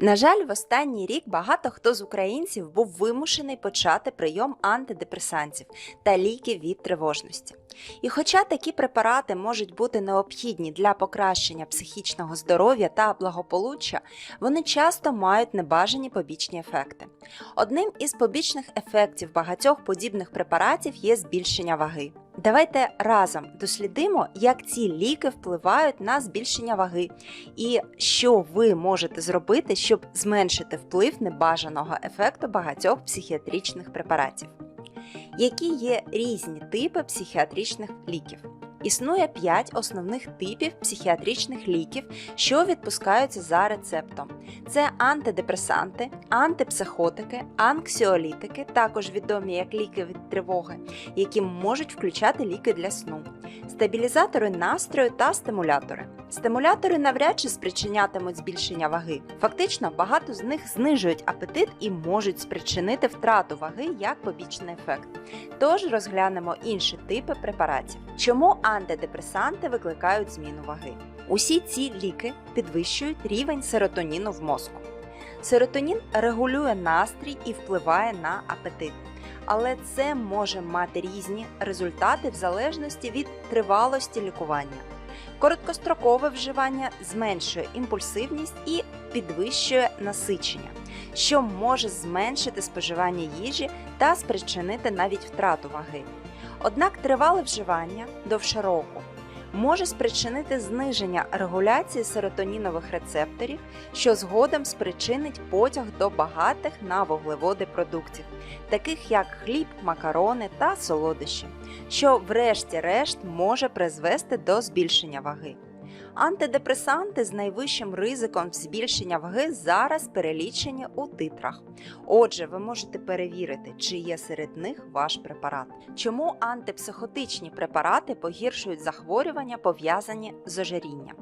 На жаль, в останній рік багато хто з українців був вимушений почати прийом антидепресантів та ліків від тривожності. І хоча такі препарати можуть бути необхідні для покращення психічного здоров'я та благополуччя, вони часто мають небажані побічні ефекти. Одним із побічних ефектів багатьох подібних препаратів є збільшення ваги. Давайте разом дослідимо, як ці ліки впливають на збільшення ваги, і що ви можете зробити, щоб зменшити вплив небажаного ефекту багатьох психіатричних препаратів. Які є різні типи психіатричних ліків? Існує 5 основних типів психіатричних ліків, що відпускаються за рецептом. Це антидепресанти, антипсихотики, анксіолітики, також відомі як ліки від тривоги, які можуть включати ліки для сну, стабілізатори настрою та стимулятори. Стимулятори навряд чи спричинятимуть збільшення ваги. Фактично, багато з них знижують апетит і можуть спричинити втрату ваги як побічний ефект. Тож розглянемо інші типи препаратів. Чому антидепресанти викликають зміну ваги? Усі ці ліки підвищують рівень серотоніну в мозку. Серотонін регулює настрій і впливає на апетит. Але це може мати різні результати в залежності від тривалості лікування. Короткострокове вживання зменшує імпульсивність і підвищує насичення, що може зменшити споживання їжі та спричинити навіть втрату ваги. Однак тривале вживання довше року може спричинити зниження регуляції серотонінових рецепторів, що згодом спричинить потяг до багатих на вуглеводи продуктів, таких як хліб, макарони та солодощі, що врешті-решт може призвести до збільшення ваги. Антидепресанти з найвищим ризиком збільшення ваги зараз перелічені у титрах. Отже, ви можете перевірити, чи є серед них ваш препарат. Чому антипсихотичні препарати погіршують захворювання, пов'язані з ожирінням?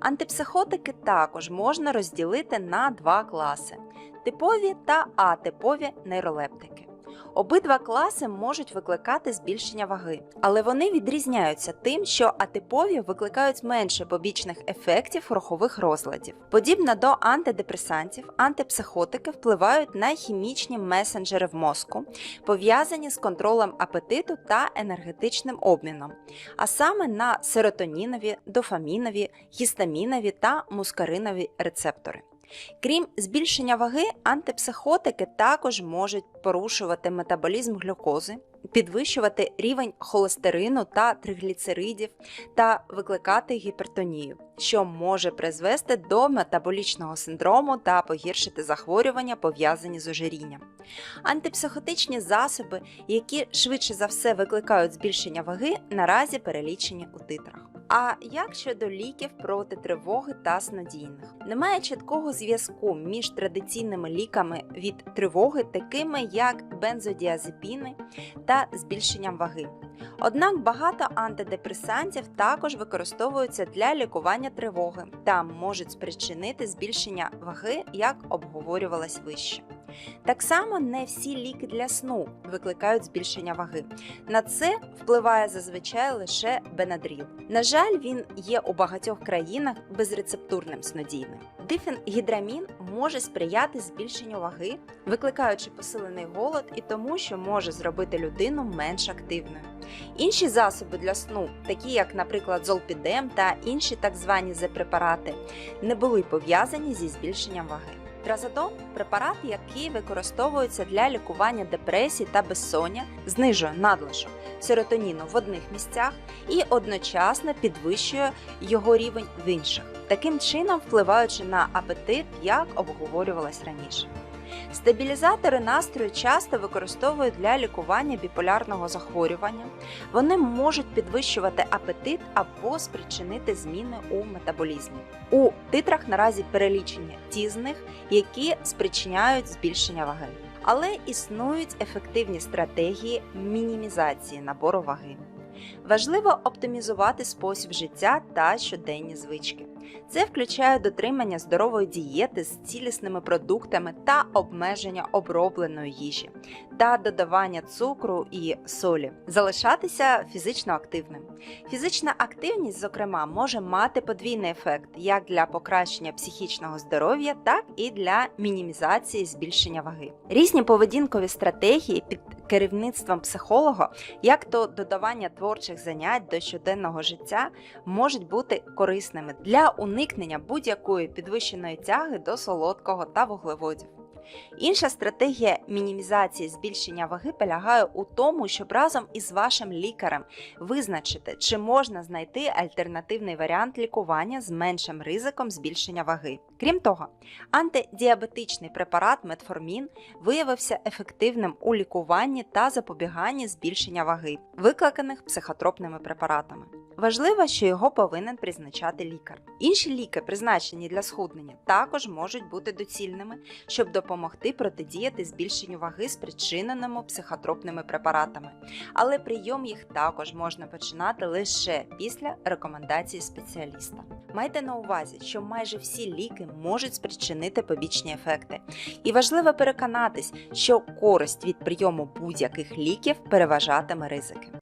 Антипсихотики також можна розділити на два класи: типові та атипові нейролептики. Обидва класи можуть викликати збільшення ваги, але вони відрізняються тим, що атипові викликають менше побічних ефектів рухових розладів. Подібно до антидепресантів, антипсихотики впливають на хімічні месенджери в мозку, пов'язані з контролем апетиту та енергетичним обміном, а саме на серотонінові, дофамінові, гістамінові та мускаринові рецептори. Крім збільшення ваги, антипсихотики також можуть порушувати метаболізм глюкози, підвищувати рівень холестерину та тригліцеридів та викликати гіпертонію, що може призвести до метаболічного синдрому та погіршити захворювання, пов'язані з ожирінням. Антипсихотичні засоби, які швидше за все викликають збільшення ваги, наразі перелічені у титрах. А як щодо ліків проти тривоги та снодійних? Немає чіткого зв'язку між традиційними ліками від тривоги, такими як бензодіазепіни та збільшенням ваги. Однак багато антидепресантів також використовуються для лікування тривоги та можуть спричинити збільшення ваги, як обговорювалось вище. Так само не всі ліки для сну викликають збільшення ваги. На це впливає зазвичай лише бенадріл. На жаль, він є у багатьох країнах безрецептурним снодійним. Дифенгідрамін може сприяти збільшенню ваги, викликаючи посилений голод і тому, що може зробити людину менш активною. Інші засоби для сну, такі як, наприклад, золпідем та інші так звані Z-препарати, не були пов'язані зі збільшенням ваги. Тразодон препарат, який використовується для лікування депресії та безсоння, знижує надлишок серотоніну в одних місцях і одночасно підвищує його рівень в інших, таким чином впливаючи на апетит, як обговорювалось раніше. Стабілізатори настрою часто використовують для лікування біполярного захворювання. Вони можуть підвищувати апетит або спричинити зміни у метаболізмі. У титрах наразі перелічені ті з них, які спричиняють збільшення ваги. Але існують ефективні стратегії мінімізації набору ваги. Важливо оптимізувати спосіб життя та щоденні звички. Це включає дотримання здорової дієти з цілісними продуктами та обмеження обробленої їжі, та додавання цукру і солі, залишатися фізично активним. Фізична активність, зокрема, може мати подвійний ефект як для покращення психічного здоров'я, так і для мінімізації збільшення ваги. Різні поведінкові стратегії під керівництвом психолога, як то додавання творчих занять до щоденного життя, можуть бути корисними для уникнення будь-якої підвищеної тяги до солодкого та вуглеводів. Інша стратегія мінімізації збільшення ваги полягає у тому, щоб разом із вашим лікарем визначити, чи можна знайти альтернативний варіант лікування з меншим ризиком збільшення ваги. Крім того, антидіабетичний препарат метформін виявився ефективним у лікуванні та запобіганні збільшення ваги, викликаних психотропними препаратами. Важливо, що його повинен призначати лікар. Інші ліки, призначені для схуднення, також можуть бути доцільними, щоб допомогти протидіяти збільшенню ваги, спричиненому психотропними препаратами. Але прийом їх також можна починати лише після рекомендації спеціаліста. Майте на увазі, що майже всі ліки можуть спричинити побічні ефекти, і важливо переконатись, що користь від прийому будь-яких ліків переважатиме ризики.